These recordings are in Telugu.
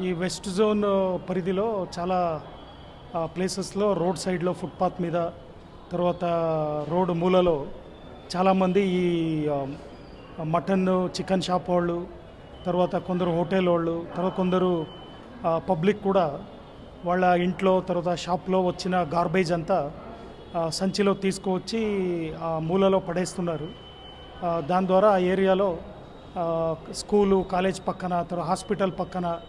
ఈ వెస్ట్ జోన్ పరిధిలో చాలా ప్లేసెస్లో రోడ్ సైడ్లో ఫుట్పాత్ మీద తర్వాత రోడ్డు మూలలో చాలామంది ఈ మటన్ చికెన్ షాప్ వాళ్ళు తర్వాత కొందరు హోటల్ వాళ్ళు తర్వాత కొందరు పబ్లిక్ కూడా వాళ్ళ ఇంట్లో తర్వాత షాప్లో వచ్చిన గార్బేజ్ అంతా సంచిలో తీసుకువచ్చి ఆ మూలలో పడేస్తున్నారు. దాని ద్వారా ఆ ఏరియాలో స్కూలు కాలేజ్ పక్కన తర్వాత హాస్పిటల్ పక్కన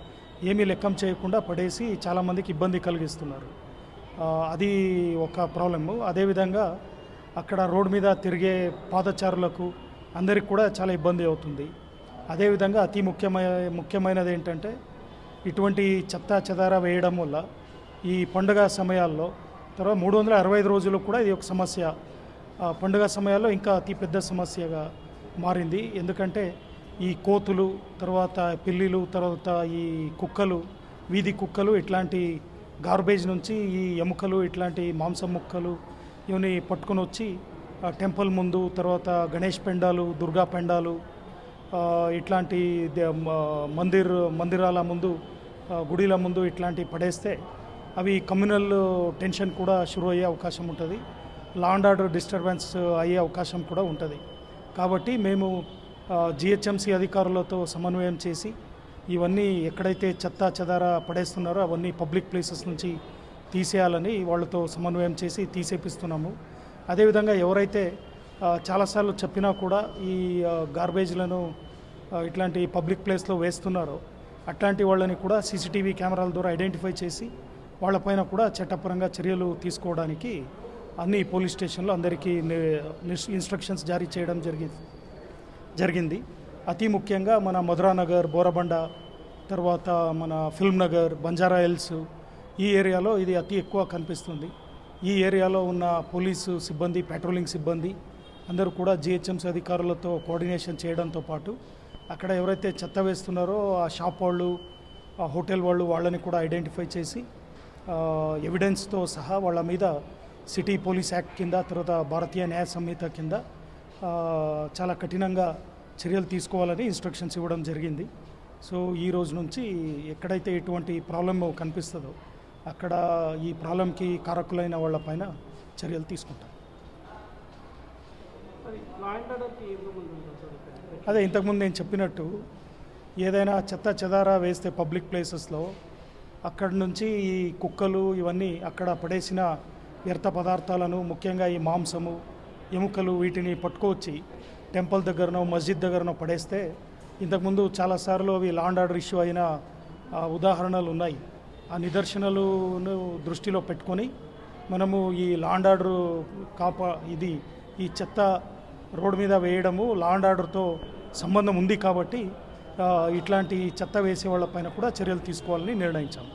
ఏమీ లెక్కం చేయకుండా పడేసి చాలామందికి ఇబ్బంది కలిగిస్తున్నారు. అది ఒక ప్రాబ్లము. అదేవిధంగా అక్కడ రోడ్ మీద తిరిగే పాదచారులకు అందరికి కూడా చాలా ఇబ్బంది అవుతుంది. అదేవిధంగా అతి ముఖ్యమైన ముఖ్యమైనది ఏంటంటే ఇటువంటి చెత్త చెదార వేయడం వల్ల ఈ పండుగ సమయాల్లో తర్వాత మూడు వందల అరవై ఐదు రోజులు కూడా ఇది ఒక సమస్య. పండుగ సమయాల్లో ఇంకా అతి పెద్ద సమస్యగా మారింది. ఎందుకంటే ఈ కోతులు తర్వాత పిల్లిలు తర్వాత ఈ కుక్కలు వీధి కుక్కలు ఇట్లాంటి గార్బేజ్ నుంచి ఈ ఎముకలు ఇట్లాంటి మాంసం ముక్కలు ఇవన్నీ పట్టుకొని వచ్చి టెంపుల్ ముందు తర్వాత గణేష్ పెండాలు దుర్గా పెండాలు ఇట్లాంటి దే- మందిర్ మందిరాల ముందు గుడిల ముందు ఇట్లాంటి పడేస్తే అవి కమ్యూనల్ టెన్షన్ కూడా షురూ అయ్యే అవకాశం ఉంటుంది. లా అండ్ ఆర్డర్ డిస్టర్బెన్స్ అయ్యే అవకాశం కూడా ఉంటుంది. కాబట్టి మేము జిహెచ్ఎంసీ అధికారులతో సమన్వయం చేసి ఇవన్నీ ఎక్కడైతే చెత్త చెదార పడేస్తున్నారో అవన్నీ పబ్లిక్ ప్లేసెస్ నుంచి తీసేయాలని వాళ్ళతో సమన్వయం చేసి తీసేపిస్తున్నాము. అదేవిధంగా ఎవరైతే చాలాసార్లు చెప్పినా కూడా ఈ గార్బేజ్లను ఇట్లాంటి పబ్లిక్ ప్లేస్లో వేస్తున్నారో అట్లాంటి వాళ్ళని కూడా సీసీటీవీ కెమెరాల ద్వారా ఐడెంటిఫై చేసి వాళ్ళపైన కూడా చట్టపరంగా చర్యలు తీసుకోవడానికి అన్ని పోలీస్ స్టేషన్లో అందరికీ ఇన్స్ట్రక్షన్స్ జారీ చేయడం జరిగింది. జరిగింది. అతి ముఖ్యంగా మన మధురానగర్ బోరబండ తర్వాత మన ఫిల్మ్ నగర్ బంజారా హిల్స్ ఈ ఏరియాలో ఇది అతి ఎక్కువ కనిపిస్తుంది. ఈ ఏరియాలో ఉన్న పోలీసు సిబ్బంది పెట్రోలింగ్ సిబ్బంది అందరూ కూడా జిహెచ్ఎంసీ అధికారులతో కోఆర్డినేషన్ చేయడంతో పాటు అక్కడ ఎవరైతే చెత్త వేస్తున్నారో ఆ షాప్ వాళ్ళు ఆ హోటల్ వాళ్ళు వాళ్ళని కూడా ఐడెంటిఫై చేసి ఎవిడెన్స్తో సహా వాళ్ళ మీద సిటీ పోలీస్ యాక్ట్ కింద తర్వాత భారతీయ న్యాయ సంహిత కింద చాలా కఠినంగా చర్యలు తీసుకోవాలని ఇన్స్ట్రక్షన్స్ ఇవ్వడం జరిగింది. సో ఈ రోజు నుంచి ఎక్కడైతే ఎటువంటి ప్రాబ్లం కనిపిస్తుందో అక్కడ ఈ ప్రాబ్లంకి కారకులైన వాళ్ళపైన చర్యలు తీసుకుంటాం. అదే ఇంతకుముందు నేను చెప్పినట్టు ఏదైనా చెత్త చెదార వేస్తే పబ్లిక్ ప్లేసెస్లో అక్కడి నుంచి ఈ కుక్కలు ఇవన్నీ అక్కడ పడేసిన వ్యర్థ పదార్థాలను ముఖ్యంగా ఈ మాంసము ఎముకలు వీటిని పట్టుకొచ్చి టెంపుల్ దగ్గరనో మస్జిద్ దగ్గరనో పడేస్తే ఇంతకుముందు చాలాసార్లు అవి లాండ్ ఆర్డర్ ఇష్యూ అయిన ఉదాహరణలు ఉన్నాయి. ఆ నిదర్శనలను దృష్టిలో పెట్టుకొని మనము ఈ లాండ్ ఆర్డర్ కాపా ఇది ఈ చెత్త రోడ్డు మీద వేయడము లాండ్ ఆర్డర్తో సంబంధం ఉంది కాబట్టి ఇట్లాంటి చెత్త వేసే వాళ్ళపైన కూడా చర్యలు తీసుకోవాలని నిర్ణయించాము.